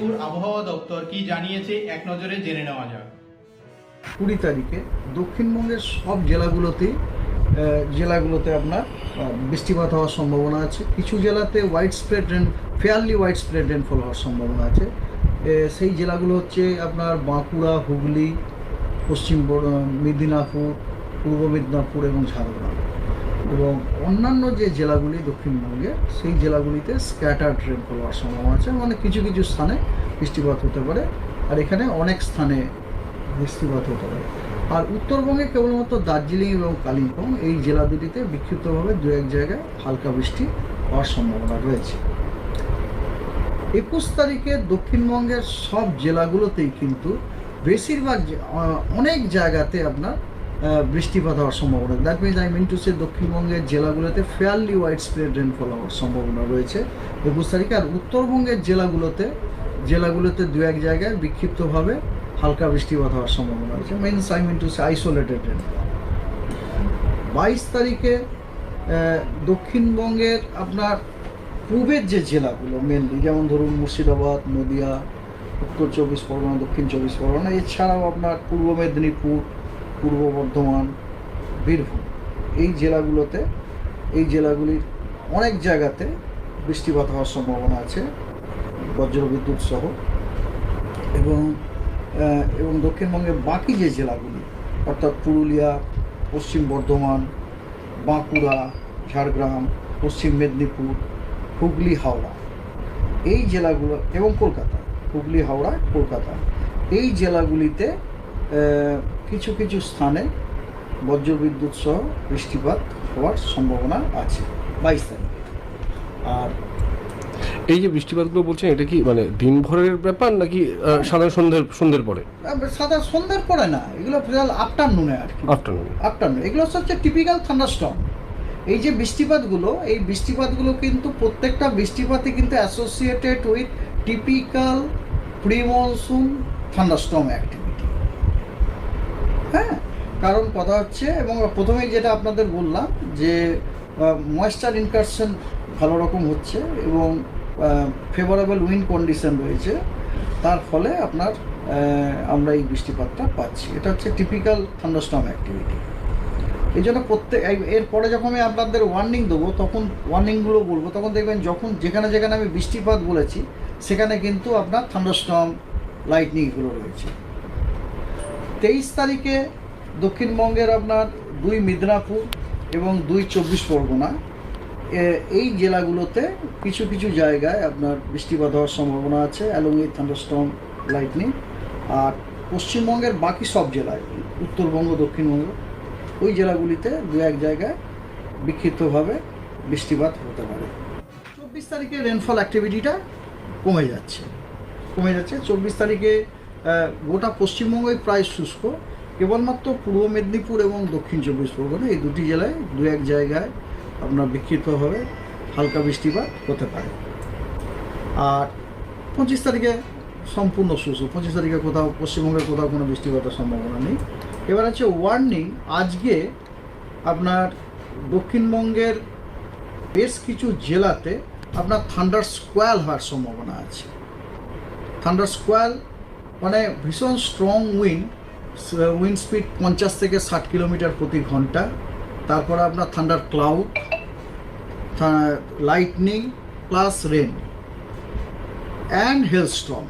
আলিপুর আবহাওয়া দপ্তর কি জানিয়েছে এক নজরে জেনে নেওয়া যাক। কুড়ি তারিখে দক্ষিণবঙ্গের সব জেলাগুলোতেই জেলাগুলোতে আপনার বৃষ্টিপাত হওয়ার সম্ভাবনা আছে। কিছু জেলাতে widespread rain fairly widespread rainfall হওয়ার সম্ভাবনা আছে। সেই জেলাগুলো হচ্ছে আপনার বাঁকুড়া, হুগলি, পশ্চিম মেদিনীপুর, পূর্ব মেদিনীপুর এবং ঝাড়গ্রাম। এবং অন্যান্য যে জেলাগুলি দক্ষিণবঙ্গে, সেই জেলাগুলিতে স্ক্যাটার্ড রেনফল হওয়ার সম্ভাবনা আছে। মানে কিছু কিছু স্থানে বৃষ্টিপাত হতে পারে, আর এখানে অনেক স্থানে বৃষ্টিপাত হতে পারে। আর উত্তরবঙ্গে কেবলমাত্র দার্জিলিং এবং কালিম্পং, এই জেলা দুটিতে বিক্ষিপ্তভাবে দু এক জায়গায় হালকা বৃষ্টি হওয়ার সম্ভাবনা রয়েছে। একুশ তারিখে দক্ষিণবঙ্গের সব জেলাগুলোতেই কিন্তু বেশিরভাগ অনেক জায়গাতে আপনার বৃষ্টিপাত হওয়ার সম্ভাবনা। That means I mean to say দক্ষিণবঙ্গের জেলাগুলোতে ফেয়ারলি ওয়াইড স্প্রেড রেনফল হওয়ার সম্ভাবনা রয়েছে একুশ তারিখে। আর উত্তরবঙ্গের জেলাগুলোতে জেলাগুলোতে দু এক জায়গায় বিক্ষিপ্তভাবে হালকা বৃষ্টিপাত হওয়ার সম্ভাবনা রয়েছে। Means I mean to say isolated rainfall বাইশ তারিখে দক্ষিণবঙ্গের আপনার পূবের যে জেলাগুলো মেনলি যেমন ধরুন মুর্শিদাবাদ, নদিয়া, উত্তর চব্বিশ পরগনা, দক্ষিণ চব্বিশ পরগনা, এছাড়াও আপনার পূর্ব মেদিনীপুর পূর্ব বর্ধমান, বীরভূম। এই জেলাগুলোতে, এই জেলাগুলির অনেক জায়গাতে বৃষ্টিপাত হওয়ার সম্ভাবনা আছে, বজ্রবিদ্যুৎ সহ। এবং এবং দক্ষিণবঙ্গের বাকি যে জেলাগুলি, অর্থাৎ পুরুলিয়া, পশ্চিম বর্ধমান, বাঁকুড়া, ঝাড়গ্রাম, পশ্চিম মেদিনীপুর, হুগলি, হাওড়া। এই জেলাগুলো, এবং কলকাতা, হুগলি, হাওড়া, কলকাতা। এই জেলাগুলিতে কিছু কিছু স্থানে বজ্রবিদ্যুৎ সহ বৃষ্টিপাত হওয়ার সম্ভাবনা আছে বাইশ তারিখে। আর এই যে বৃষ্টিপাতগুলো বলছেন এটা কি মানে দিনভরের ব্যাপার নাকি সাধারণ সন্ধ্যের সন্ধ্যের পরে? সাদা সন্ধ্যার পরে না এগুলো আফটারনুনে আর কি। আফটারনুন। আফটারনুন। এগুলো হচ্ছে টিপিক্যাল থান্ডারস্টর্ম এই যে বৃষ্টিপাতগুলো এই বৃষ্টিপাতগুলো কিন্তু প্রত্যেকটা বৃষ্টিপাতই কিন্তু associated with typical pre monsoon thunderstorm activity হ্যাঁ কারণ কথা হচ্ছে, এবং প্রথমেই যেটা আপনাদের বললাম যে ময়েশ্চার ইনকারশন ভালো রকম হচ্ছে এবং ফেভারেবল উইন্ড কন্ডিশন রয়েছে। তার ফলে আপনার আমরা এই বৃষ্টিপাতটা পাচ্ছি। এটা হচ্ছে টিপিক্যাল থান্ডারস্টর্ম অ্যাক্টিভিটি এই জন্য প্রত্যেক এরপরে যখন আমি আপনাদের ওয়ার্নিং দেবো, তখন ওয়ার্নিংগুলো বলব, তখন দেখবেন যখন যেখানে যেখানে আমি বৃষ্টিপাত বলেছি, সেখানে কিন্তু আপনার থান্ডারস্টর্ম লাইটনিংগুলো রয়েছে। তেইশ তারিখে দক্ষিণবঙ্গের আপনার দুই মিদনাপুর এবং দুই চব্বিশ পরগনা। এই জেলাগুলোতে কিছু কিছু জায়গায় আপনার বৃষ্টিপাত হওয়ার সম্ভাবনা আছে অ্যালং উইথ থান্ডারস্টর্ম লাইটনিং আর পশ্চিমবঙ্গের বাকি সব জেলায়, উত্তরবঙ্গ, দক্ষিণবঙ্গ, ওই জেলাগুলিতে দু এক জায়গায় বিক্ষিপ্তভাবে বৃষ্টিপাত হতে পারে। চব্বিশ তারিখে রেনফল অ্যাক্টিভিটিটা কমে যাচ্ছে। কমে যাচ্ছে। চব্বিশ তারিখে গোটা পশ্চিমবঙ্গই প্রায় শুষ্ক। কেবলমাত্র পূর্ব মেদিনীপুর এবং দক্ষিণ চব্বিশ পরগনা, এই দুটি জেলায় দু এক জায়গায় আপনার বিক্ষিপ্তভাবে হালকা বৃষ্টিপাত হতে পারে। আর পঁচিশ তারিখে সম্পূর্ণ শুষ্ক। পঁচিশ তারিখে কোথাও পশ্চিমবঙ্গের কোথাও কোনো বৃষ্টিপাতের সম্ভাবনা নেই। এবার হচ্ছে ওয়ার্নিং আজকে আপনার দক্ষিণবঙ্গের বেশ কিছু জেলাতে আপনার থান্ডার স্কোয়াল হওয়ার সম্ভাবনা আছে। থান্ডার স্কোয়াল মানে ভীষণ স্ট্রং উইন্ড উইন্ড স্পিড পঞ্চাশ থেকে ষাট কিলোমিটার প্রতি ঘণ্টা। তারপরে আপনার thunder cloud lightning plus rain and hailstorm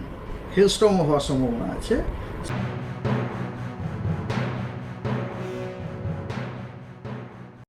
হেলস্ট্রমও হওয়ার সম্ভাবনা আছে।